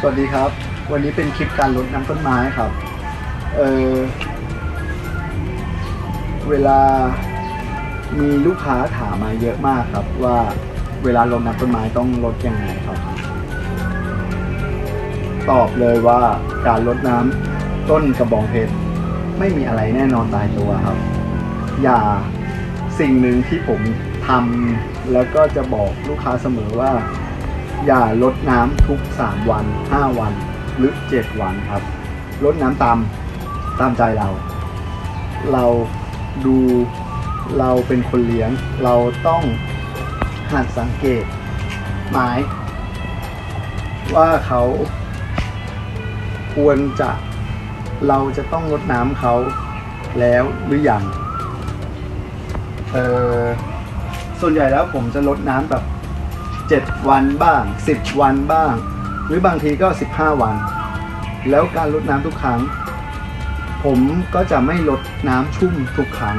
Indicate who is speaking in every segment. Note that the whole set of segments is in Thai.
Speaker 1: สวัสดีครับ วันนี้เป็นคลิปการรดน้ำต้นไม้ครับ เออเวลามีลูกค้าถามมาเยอะมากครับ ว่าเวลารดน้ำต้นไม้ต้องรดยังไงครับ ตอบเลยว่าการรดน้ำต้นกระบองเพชรไม่มีอะไรแน่นอนตายตัวครับ อย่าสิ่งหนึ่งที่ผมทำแล้วก็จะบอกลูกค้าเสมอว่า อย่าลดน้ำทุก 3 วัน 5 วันหรือ 7 วันครับลดน้ำตามตามใจเรา เราดูเราเป็นคนเลี้ยง เราต้องหัดสังเกตไม้ว่าเขาควรจะเราจะต้องลดน้ำเขาแล้วหรืออยังเออส่วนใหญ่แล้วผมจะลดน้ำแบบ 7 วันบ้าง 10 วันบ้าง หรือบางทีก็ 15 วัน แล้วการลดน้ำทุกครั้ง ผมก็จะไม่ลดน้ำชุ่มทุกครั้ง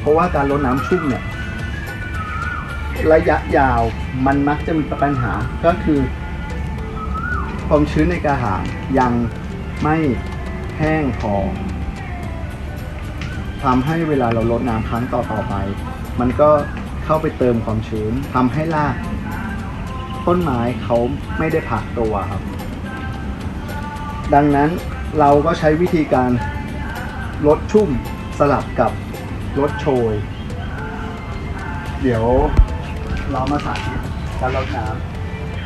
Speaker 1: เพราะว่าการลดน้ำชุ่มเนี่ยระยะยาวมันมักจะมีปัญหาก็คือ ความชื้นในกระถางยังไม่แห้งพอทำให้เวลาเราลดน้ำครั้งต่อๆไป มันก็ เข้าไปเติมความชื้นทำให้รากต้นไม้เขาไม่ได้พักตัวครับ ดังนั้นเราก็ใช้วิธีการลดชุ่มสลับกับลดโชย เดี๋ยวเรามาสาธิตการลดน้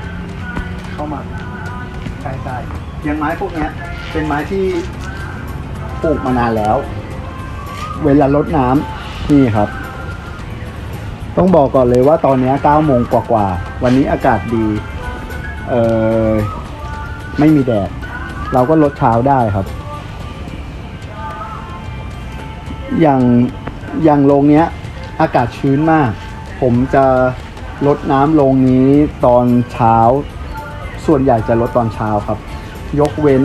Speaker 1: ำเข้ามาใกล้ๆอย่างไม้พวกนี้เป็นไม้ที่ปลูกมานานแล้ว เวลาลดน้ำนี่ครับ ต้องบอกก่อนเลยว่าตอนนี้9โมงกว่าๆวันนี้อากาศดีเออไม่มีแดด เราก็ลดเช้าได้ครับ อย่างอย่างโรงเนี้ย อากาศชื้นมาก ผมจะลดน้ำโรงนี้ตอนเช้า ส่วนใหญ่จะลดตอนเช้าครับ ยกเว้น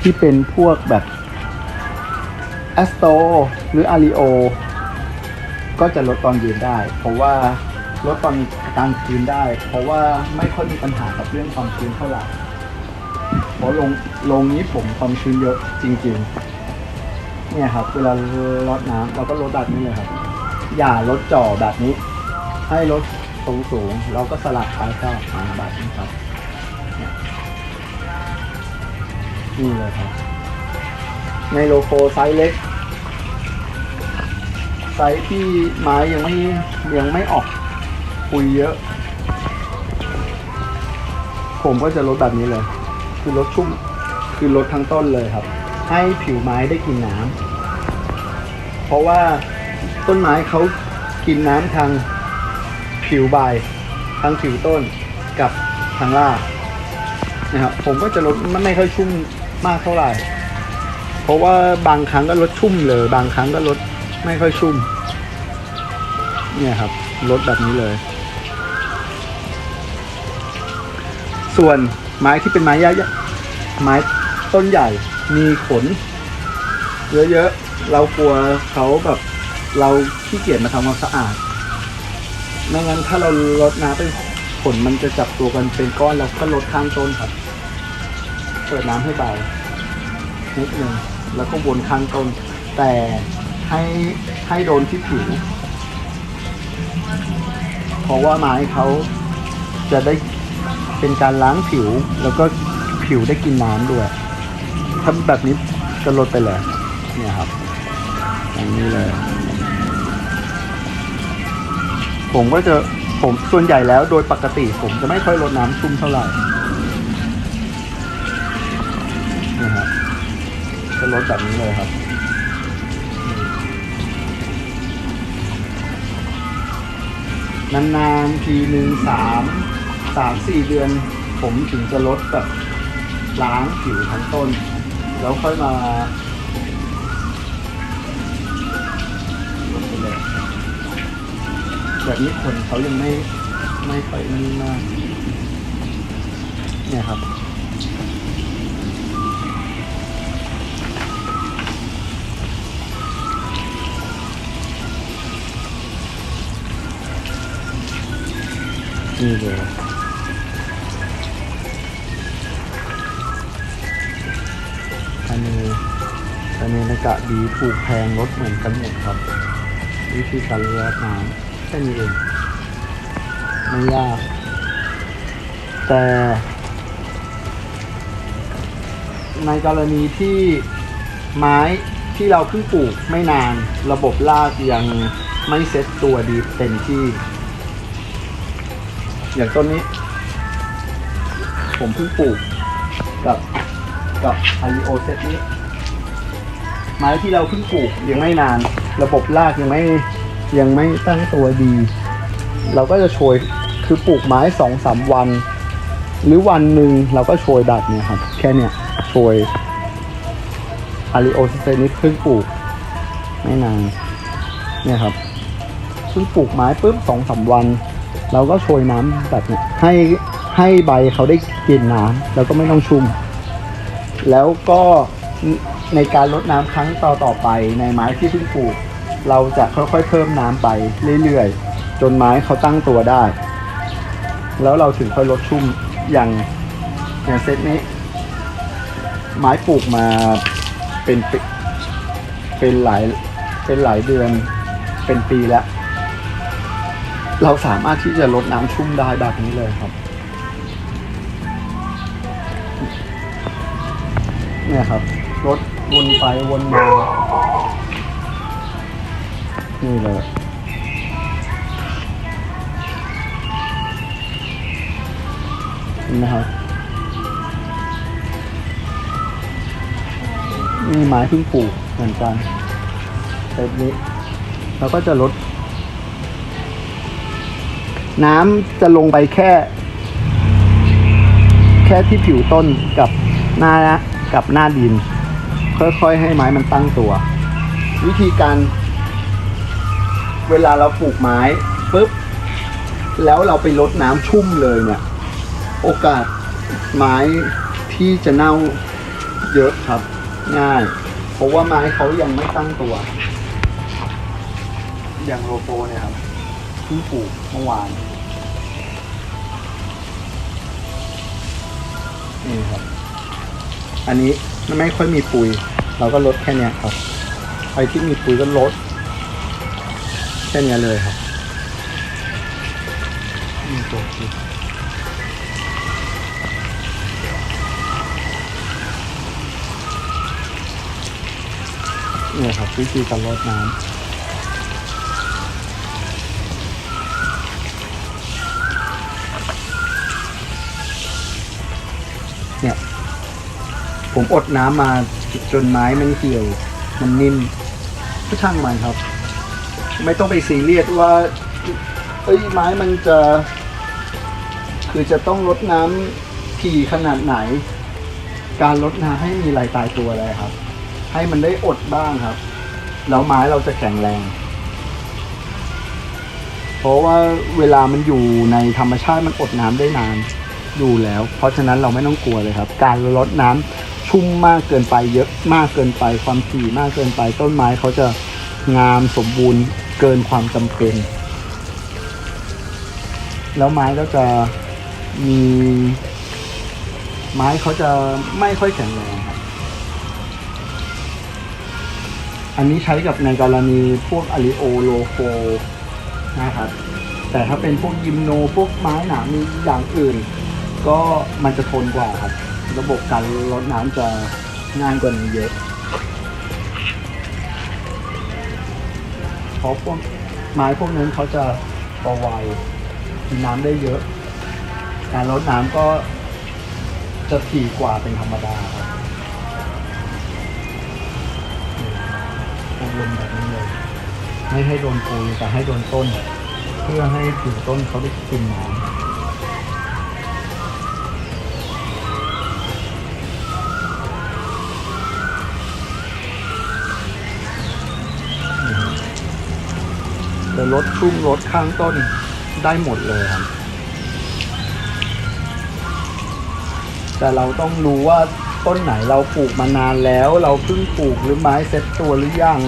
Speaker 1: ที่เป็นพวกแบบแอสโตหรืออาริโอ ก็จะลดตอนเย็นได้ เพราะว่าลดตอนกลางคืนได้ เพราะว่าไม่ค่อยมีปัญหากับเรื่องความชื้นเท่าไหร่เพราะลงลงนี้ผมความชื้นเยอะจริงๆ เนี่ยครับ เวลาลดน้ำเราก็ลดแบบนี้เลยครับ อย่าลดจ่อแบบนี้ ให้ลดสูงสูงเราก็สลับไปสลับมาแบบนี้ครับนี่เลยครับ ในโลโก้ไซส์เล็ก ซส์ที่ไม้ยังไม่ยังไม่ออกปุยเยอะ ผมก็จะลดแบบนี้เลย คือลดชุ่มคือลดทั้งต้นเลยครับ ให้ผิวไม้ได้กินน้ำเพราะว่าต้นไม้เขากินน้ำทางผิวใบทางผิวต้นกับทางรากนะครับผมก็จะลดมันไม่ค่อยชุ่มมากเท่าไหร่ เพราะว่าบางครั้งก็ลดชุ่มเลย บางครั้งก็ลด ไม่ค่อยชุ่ม เนี่ยครับลดแบบนี้เลย ส่วนไม้ที่เป็นไม้ยะไม้ต้นใหญ่มีขน เยอะๆ เรากลัวเขาแบบเราขี้เกียจมาทำความสะอาด ไม่งั้นถ้าเราลดน้ำไปขนมันจะจับตัวกันเป็นก้อนแล้วก็ลดข้างต้นครับ เปิดน้ำให้เบานิดนึงแล้วก็วนข้างต้น แต่ ให้ให้โดนที่ผิว เพราะว่าไม้เขาจะได้เป็นการล้างผิว แล้วก็ผิวได้กินน้ำด้วย ถ้าแบบนี้จะลดไปเลยเนี่ยครับอย่างนี้เลย ผมก็จะผมส่วนใหญ่แล้วโดยปกติ ผมจะไม่ค่อยลดน้ำชุ่มเท่าไหร่นะครับจะลดแบบนี้เลยครับ นานๆทีหนึ่งสามสามสี่เดือน ผมถึงจะลดแบบล้างผิวทั้งต้น แล้วค่อยมาลดไปเลยแบบนี้คนเขายังไม่ไม่ค่อยนี่มากเนี่ยครับ นี่เลยอันนี้อันนี้นากะดีผูกแพงรถเหมือนกันหมดครับ วิธีการเลือกน้ำแค่นี้เองไม่ยาก แต่ในกรณีที่ไม้ที่เราเพิ่งปลูกไม่นานระบบรากยังไม่เซ็ตตัวดีเต็มที่ อย่างต้นนี้ ผมเพิ่งปลูกกับกับอาริโอเซตนี้ ไม้ที่เราเพิ่งปลูกยังไม่นาน ระบบรากยังไม่ยังไม่ตั้งตัวดี เราก็จะโชยคือปลูกไม้สองสามวัน หรือวันหนึ่งเราก็โชยดัดเนี่ยครับ แค่เนี้ยโชยอาริโอเซตนี้เพิ่งปลูก ไม่นานเนี่ยครับเพิ่งปลูกไม้ปุ๊บสองสามวัน เราก็โชยน้ำแบบเนี้ยให้ให้ใบเขาได้กินน้ำแล้วก็ไม่ต้องชุ่ม แล้วก็ในการลดน้ำครั้งต่อต่อไปในไม้ที่เพิ่งปลูก เราจะค่อยๆเพิ่มน้ำไปเรื่อยๆ จนไม้เขาตั้งตัวได้ แล้วเราถึงค่อยลดชุ่มอย่างอย่างเซตนี้ ไม้ปลูกมาเป็นปีเป็นหลายเป็นหลายเดือนเป็นปีแล้ว เราสามารถที่จะลดน้ำชุ่มได้แบบนี้เลยครับ เนี่ยครับรถวนไปวนมา นี่เลยเห็นไหมครับนี่ไม้เพิ่งปลูกเหมือนกันแบบนี้เราก็จะลด น้ำจะลงไปแค่ แค่ที่ผิวต้นกับหน้ากับหน้าดิน ค่อยๆ ให้ไม้มันตั้งตัว วิธีการ เวลาเราปลูกไม้ปุ๊บ แล้วเราไปลดน้ำชุ่มเลยเนี่ย โอกาสไม้ที่จะเน่าเยอะครับ ง่าย เพราะว่าไม้เขายังไม่ตั้งตัว อย่างโรโปเนี่ยครับ พิ่งปลูกเมื่อวาน นี่ครับ อันนี้มันไม่ค่อยมีปุ๋ย เราก็ลดแค่เนี้ยครับไอที่มีปุ๋ยก็ลด แค่เนี้ยเลยครับนี่ตัวที่เนี่ยครับวิธีการลดน้ำ ผมอดน้ำมาจนไม้มันเหี่ยว มันนิ่มก็ช่างมันครับ ไม่ต้องไปซีเรียสว่าเอ้ยไม้มันจะ คือจะต้องลดน้ำถี่ขนาดไหน การลดน้ำให้มีลายตายตัวเลยครับ ให้มันได้อดบ้างครับ แล้วไม้เราจะแข็งแรง เพราะว่าเวลามันอยู่ในธรรมชาติมันอดน้ำได้นานอยู่แล้ว เพราะฉะนั้นเราไม่ต้องกลัวเลยครับ การลดน้ำ ชุ่มมากเกินไปเยอะมากเกินไป ความถี่มากเกินไป ต้นไม้เขาจะงามสมบูรณ์เกินความจำเป็น แล้วไม้ก็จะมี ไม้เขาจะไม่ค่อยแข็งแรงครับอันนี้ใช้กับในกรณีพวกอาริโอโลโฟนะครับ แต่ถ้าเป็นพวกยิมโนพวกไม้หนามีอย่างอื่น ก็มันจะทนกว่าครับ ระบบการลดน้ำจะง่ายกว่านี้เยอะเพราะพวกไม้พวกนั้นเขาจะโตไวกินน้ำได้เยอะ การลดน้ำก็จะถี่กว่าเป็นธรรมดาครับลมแบบนี้เลยไม่ให้โดนปูแต่ให้โดนต้น เพื่อให้ผิวต้นเขาได้กินน้ำ ลดชุ่มลดข้างต้นได้หมดเลยครับ แต่เราต้องรู้ว่าต้นไหนเราปลูกมานานแล้ว เราเพิ่งปลูกหรือไม้เซ็ตตัวหรือยัง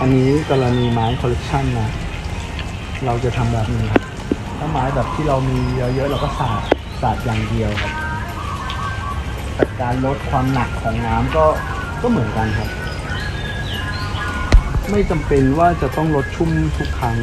Speaker 1: อันนี้กรณีไม้คอลเลกชันนะ เราจะทำแบบนี้ครับ ถ้าไม้แบบที่เรามีเยอะๆเราก็สาดสาดอย่างเดียวครับ แต่การลดความหนักของน้ำก็ก็เหมือนกันครับ ไม่จำเป็นว่าจะต้องลดชุ่มทุกครั้ง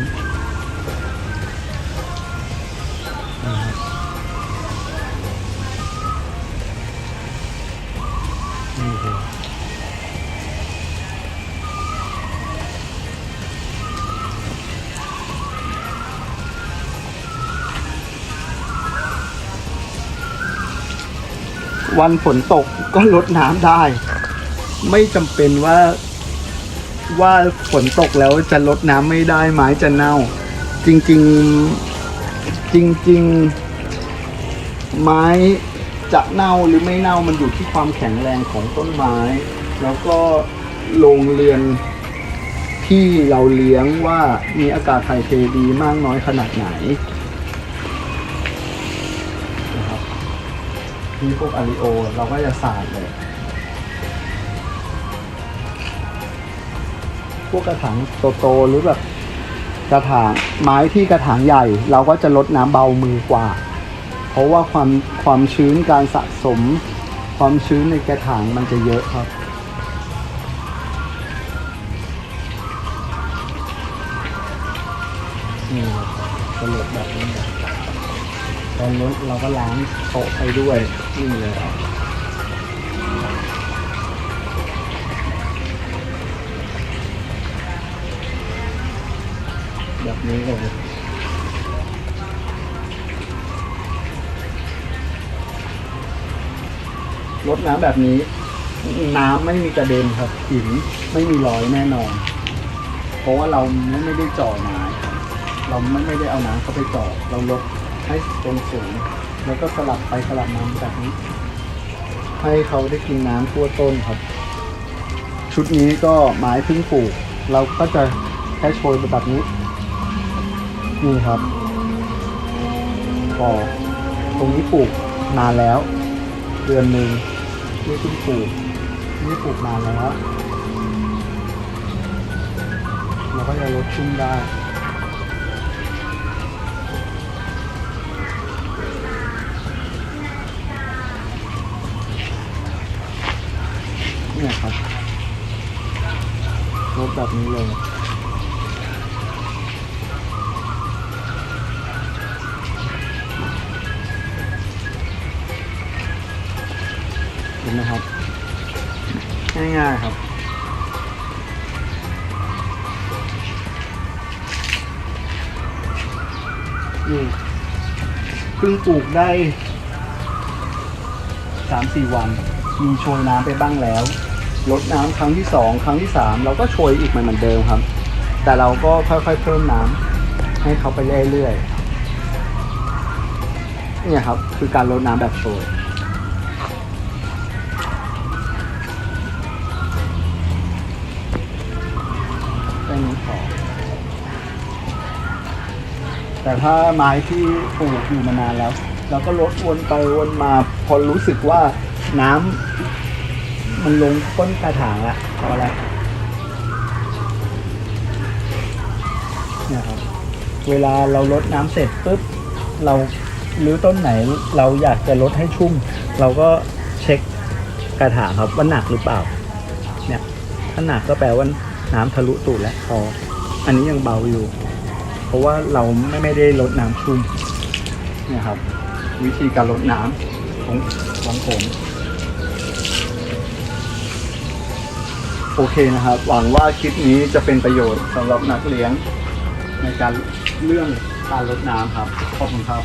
Speaker 1: วันฝนตกก็ลดน้ำได้ ไม่จำเป็นว่าว่าฝนตกแล้วจะลดน้ำไม่ได้ไม้จะเน่า จริงๆจริง ๆ ไม้จะเน่าหรือไม่เน่ามันอยู่ที่ความแข็งแรงของต้นไม้ แล้วก็โรงเรือนที่เราเลี้ยงว่ามีอากาศถ่ายเทดีมากน้อยขนาดไหนนะครับ มีพวกอาริโอ เราก็จะสาดเลย พวกกระถางโตๆหรือแบบกระถางไม้ที่กระถางใหญ่ เราก็จะลดน้ำเบามือกว่า เพราะว่าความความชื้นการสะสม ความชื้นในกระถางมันจะเยอะครับนี่ครับจะลดแบบนี้ ตอนลดเราก็ล้างโต๊ะไปด้วยนี่เลยครับแบบนี้เลยรดน้ำแบบนี้ น้ำไม่มีกระเด็นครับหินไม่มีรอยแน่นอน เพราะว่าเราไม่ได้จ่อไม้เราไม่ได้เอาน้ำเข้าไปจ่อเราลด ให้ตรงสูง แล้วก็สลับไปสลับมาแบบนี้ ให้เขาได้กินน้ำทั่วต้นครับ ชุดนี้ก็ไม้พึ่งปลูก เราก็จะแค่โชยไปแบบนี้ นี่ครับก็ตรงนี้ปลูกนานแล้ว เดือนหนึ่งนี่เพิ่งปลูกนี่ปลูกนานแล้วเราก็จะลดชุ่มได้ แบบนี้เลยเห็นไหมครับ ง่ายๆครับนี่เพิ่งปลูกได้สามสี่วัน มีโชยน้ำไปบ้างแล้ว ลดน้ำครั้งที่สองครั้งที่สามเราก็โชยอีกเหมือนเดิมครับ แต่เราก็ค่อยๆเพิ่มน้ำให้เขาไปเรื่อยๆเนี่ยครับคือการลดน้ำแบบโชยแค่นี้พอแต่ถ้าไม้ที่ปลูกอยู่มานานแล้ว เราก็ลดวนไปวนมาพอรู้สึกว่าน้ำ มันลงก้นกระถางละพอแล้วเนี่ยครับเวลาเราลดน้ำเสร็จปุ๊บเราหรือต้นไหนเราอยากจะลดให้ชุ่ม เราก็เช็คกระถางครับว่าหนักหรือเปล่า เนี่ยถ้าหนักก็แปลว่าน้ำทะลุตูดแล้วพออันนี้ยังเบาอยู่ เพราะว่าเราไม่ไม่ได้ลดน้ำชุ่มเนี่ยครับ วิธีการลดน้ำของของผม โอเคนะครับ หวังว่าคลิปนี้จะเป็นประโยชน์สำหรับนักเลี้ยงในการเรื่องการลดน้ำครับ ขอบคุณครับ